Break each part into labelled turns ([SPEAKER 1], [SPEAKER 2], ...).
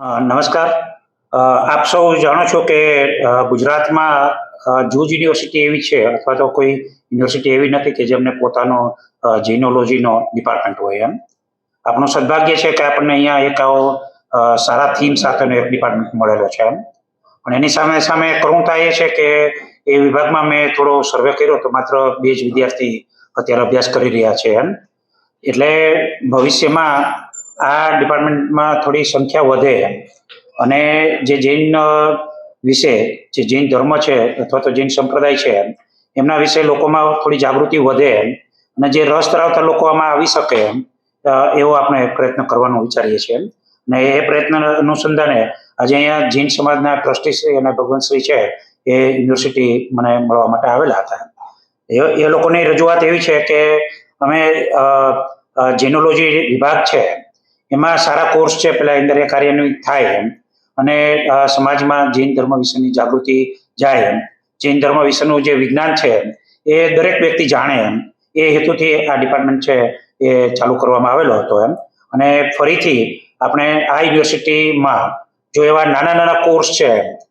[SPEAKER 1] નમસ્કાર. આપ સૌ જાણો છો કે ગુજરાતમાં જૂજ યુનિવર્સિટી એવી છે, અથવા તો કોઈ યુનિવર્સિટી એવી નથી કે જેમને પોતાનો જીનોલોજીનો ડિપાર્ટમેન્ટ હોય એમ. આપણું સદભાગ્ય છે કે આપણને અહીંયા એક આવો સારા થીમ સાથેનો એક ડિપાર્ટમેન્ટ મળેલો છે એમ. પણ એની સામે સામે કરુણતા એ છે કે એ વિભાગમાં મેં થોડો સર્વે કર્યો તો માત્ર બે જ વિદ્યાર્થી અત્યારે અભ્યાસ કરી રહ્યા છે એમ. એટલે ભવિષ્યમાં આ ડિપાર્ટમેન્ટમાં થોડી સંખ્યા વધે અને જે જૈન વિશે જે જૈન ધર્મ છે અથવા તો જૈન સંપ્રદાય છે એમના વિશે લોકોમાં થોડી જાગૃતિ વધે અને જે રસ ધરાવતા લોકો આમાં આવી શકે એવો આપણે પ્રયત્ન કરવાનો વિચારીએ છીએ. અને એ પ્રયત્ન અનુસંધાને આજે અહીંયા જૈન સમાજના ટ્રસ્ટીશ્રી અને ભગવંતશ્રી છે એ યુનિવર્સિટી મને મળવા માટે આવેલા હતા. એ લોકોની રજૂઆત એવી છે કે અમે અ, વિભાગ છે એમાં સારા કોર્સ છે, પેલા અંદર એ કાર્યાન્વિત થાય એમ. અને સમાજમાં જૈન ધર્મ વિશેની જાગૃતિ જાય એમ. જૈન ધર્મ વિશેનું જે વિજ્ઞાન છે, એ દરેક વ્યક્તિ જાણે એમ. એ હેતુથી આ ડિપાર્ટમેન્ટ છે, એ ચાલુ કરવામાં આવેલો હતો એમ. અને ફરીથી આપણે આ યુનિવર્સિટીમાં જો એવા નાના નાના કોર્સ છે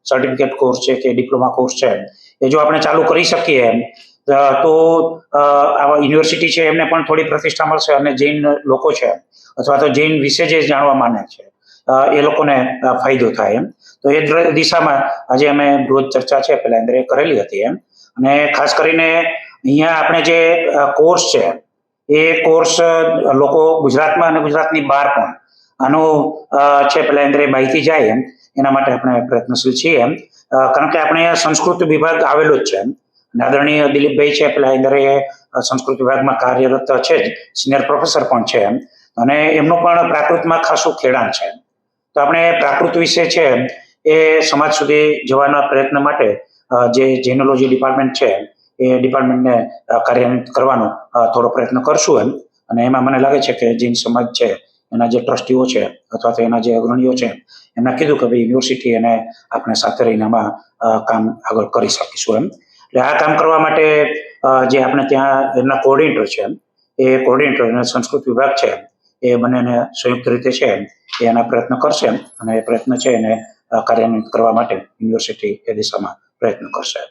[SPEAKER 1] સર્ટિફિકેટ કોર્સ છે કે ડિપ્લોમા કોર્સ છે, એ જો આપણે ચાલુ કરી શકીએ એમ તો યુનિવર્સિટી છે, એમને પણ થોડી પ્રતિષ્ઠા મળશે અને જૈન લોકો છે, અથવા તો જૈન વિશે જે જાણવા માને છે એ લોકોને ફાયદો થાય એમ. તો એ દિશામાં આજે અમે બૃહદ ચર્ચા છે અંદર એ કરેલી હતી એમ. અને ખાસ કરીને અહીંયા આપણે જે કોર્સ છે, એ કોર્સ લોકો ગુજરાતમાં અને ગુજરાતની બહાર પણ આનું છે અંદર એ માહિતી જાય એમ. એના માટે આપણે પ્રયત્નશીલ છીએ એમ. કારણ કે આપણે સંસ્કૃત વિભાગ આવેલો જ છે એમ. આદરણીય દિલીપભાઈ છે, પેલા એ સંસ્કૃત વિભાગમાં કાર્યરત છે જ. સિનિયર પ્રોફેસર પણ છે અને એમનું પણ પ્રાકૃતમાં ખાસું ખેડાણ છે. તો આપણે પ્રાકૃત વિશે છે, એ સમાજ સુધી જવાના પ્રયત્ન માટે જે જેનોલોજી ડિપાર્ટમેન્ટ છે, એ ડિપાર્ટમેન્ટને કાર્યાન્વિત કરવાનો થોડો પ્રયત્ન કરશું એમ. અને એમાં મને લાગે છે કે જૈન સમાજ છે, એના જે ટ્રસ્ટીઓ છે, અથવા તો એના જે અગ્રણીઓ છે, એમણે કીધું કે ભાઈ યુનિવર્સિટી એને આપણે સાથે રહીને આમાં કામ આગળ કરી શકીશું એમ. આ કામ કરવા માટે જે આપણે ત્યાં એમના કોઓર્ડિનેટર છે એ કોઓર્ડિનેટર અને સંસ્કૃત વિભાગ છે એ બંનેને સંયુક્ત રીતે છે એ એના પ્રયત્ન કરશે અને એ પ્રયત્ન છે એને કાર્યાન્વિત કરવા માટે યુનિવર્સિટી એ દિશામાં પ્રયત્ન કરશે